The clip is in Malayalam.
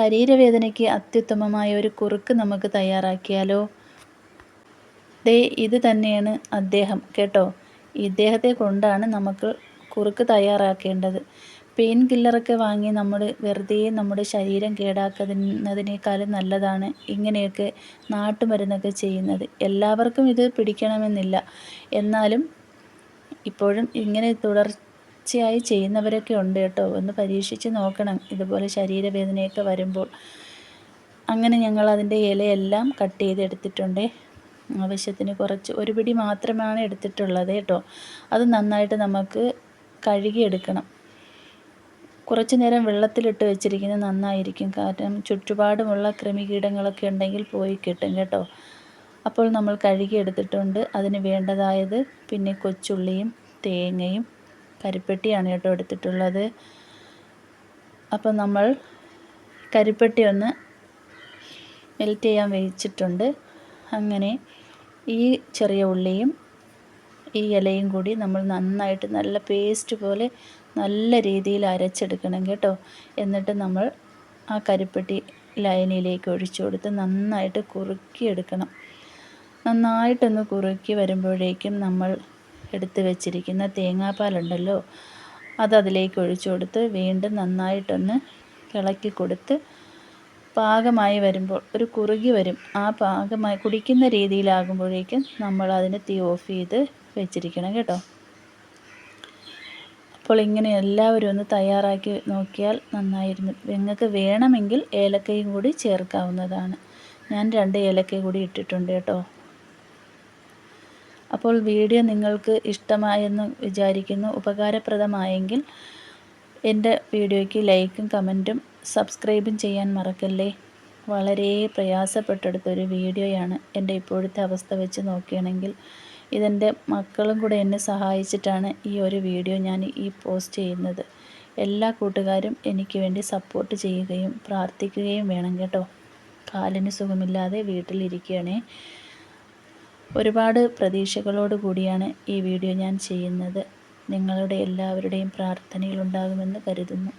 ശരീരവേദനയ്ക്ക് അത്യുത്തമമായ ഒരു കുറുക്ക് നമുക്ക് തയ്യാറാക്കിയാലോ? ദേ ഇത് തന്നെയാണ് അദ്ദേഹം കേട്ടോ? ഇദ്ദേഹത്തെ കൊണ്ടാണ് നമുക്ക് കുറുക്ക് തയ്യാറാക്കേണ്ടത്. പെയിൻ കില്ലറൊക്കെ വാങ്ങി നമ്മൾ വെറുതെ നമ്മുടെ ശരീരം കേടാക്കുന്നതിനേക്കാളും നല്ലതാണ് ഇങ്ങനെയൊക്കെ നാട്ടുമരുന്നൊക്കെ ചെയ്യുന്നത്. എല്ലാവർക്കും ഇത് പിടിക്കണമെന്നില്ല. എന്നാലും ഇപ്പോഴും ഇങ്ങനെ തുടർച്ചയായി ചെയ്യുന്നവരൊക്കെ ഉണ്ട് കേട്ടോ. ഒന്ന് പരീക്ഷിച്ച് നോക്കണം. ഇതുപോലെ ശരീരവേദനയൊക്കെ വരുമ്പോൾ. അങ്ങനെ ഞങ്ങൾ അതിന്റെ ഇലയെല്ലാം കട്ട് ചെയ്തെടുത്തിട്ടുണ്ട്. ആവശ്യത്തിന് കുറച്ച് ഒരു പിടി മാത്രമാണ് എടുത്തിട്ടുള്ളത് കേട്ടോ. അത് നന്നായിട്ട് നമുക്ക് കഴുകിയെടുക്കണം. കുറച്ച് നേരം വെള്ളത്തിലിട്ട് വെച്ചിരിക്കുന്നത് നന്നായിരിക്കും. കാരണം ചുറ്റുപാടുമുള്ള കൃമികീടങ്ങളൊക്കെ ഉണ്ടെങ്കിൽ പോയി കിട്ടും കേട്ടോ. അപ്പോൾ നമ്മൾ കഴുകിയെടുത്തിട്ടുണ്ട്. അതിന് വേണ്ടതായത് പിന്നെ കൊച്ചുള്ളിയും തേങ്ങയും കരിപ്പെട്ടിയാണ് കേട്ടോ എടുത്തിട്ടുള്ളത്. അപ്പോൾ നമ്മൾ കരിപ്പെട്ടി ഒന്ന് മെൽറ്റ് ചെയ്യാൻ വെച്ചിട്ടുണ്ട്. അങ്ങനെ ഈ ചെറിയ ഉള്ളിയും ഈ ഇലയും കൂടി നമ്മൾ നന്നായിട്ട് നല്ല പേസ്റ്റ് പോലെ നല്ല രീതിയിൽ അരച്ചെടുക്കണം കേട്ടോ. എന്നിട്ട് നമ്മൾ ആ കരിപ്പെട്ടി ലൈനിലേക്ക് ഒഴിച്ചു കൊടുത്ത് നന്നായിട്ട് കുറുക്കിയെടുക്കണം. നന്നായിട്ടൊന്ന് കുറുക്കി വരുമ്പോഴേക്കും നമ്മൾ എടുത്ത് വെച്ചിരിക്കുന്ന തേങ്ങാപ്പാലുണ്ടല്ലോ അത് അതിലേക്ക് ഒഴിച്ചു കൊടുത്ത് വീണ്ടും നന്നായിട്ടൊന്ന് ഇളക്കി കൊടുത്ത് പാകമായി വരുമ്പോൾ ഒരു കുറുകി വരും. ആ പാകമായി കുടിക്കുന്ന രീതിയിലാകുമ്പോഴേക്കും നമ്മൾ അതിന് തീ ഓഫ് ചെയ്ത് വെച്ചിരിക്കണം കേട്ടോ. അപ്പോൾ ഇങ്ങനെ എല്ലാവരും ഒന്ന് തയ്യാറാക്കി നോക്കിയാൽ നന്നായിരുന്നു. നിങ്ങൾക്ക് വേണമെങ്കിൽ ഏലക്കയും കൂടി ചേർക്കാവുന്നതാണ്. ഞാൻ രണ്ട് ഏലക്കയും കൂടി ഇട്ടിട്ടുണ്ട് കേട്ടോ. അപ്പോൾ വീഡിയോ നിങ്ങൾക്ക് ഇഷ്ടമായെന്ന് വിചാരിക്കുന്നു. ഉപകാരപ്രദമായെങ്കിൽ എന്റെ വീഡിയോയ്ക്ക് ലൈക്കും കമന്റും സബ്സ്ക്രൈബും ചെയ്യാൻ മറക്കല്ലേ? വളരെ പ്രയാസപ്പെട്ടെടുത്തൊരു വീഡിയോയാണ് എന്റെ ഇപ്പോഴത്തെ അവസ്ഥ വെച്ച് നോക്കുകയാണെങ്കിൽ. ഇതെന്റെ മക്കളും കൂടെ എന്നെ സഹായിച്ചിട്ടാണ് ഈ ഒരു വീഡിയോ ഞാൻ ഈ പോസ്റ്റ് ചെയ്യുന്നത്. എല്ലാ കൂട്ടുകാരും എനിക്ക് വേണ്ടി സപ്പോർട്ട് ചെയ്യുകയും പ്രാർത്ഥിക്കുകയും വേണം കേട്ടോ. കാലിന് സുഖമില്ലാതെ വീട്ടിലിരിക്കുകയാണേ. ഒരുപാട് പ്രതീക്ഷകളോട് കൂടിയാണ് ഈ വീഡിയോ ഞാൻ ചെയ്യുന്നത്. നിങ്ങളുടെ എല്ലാവരുടെയും പ്രാർത്ഥനയിൽ ഉണ്ടാകുമെന്ന് കരുതുന്നു.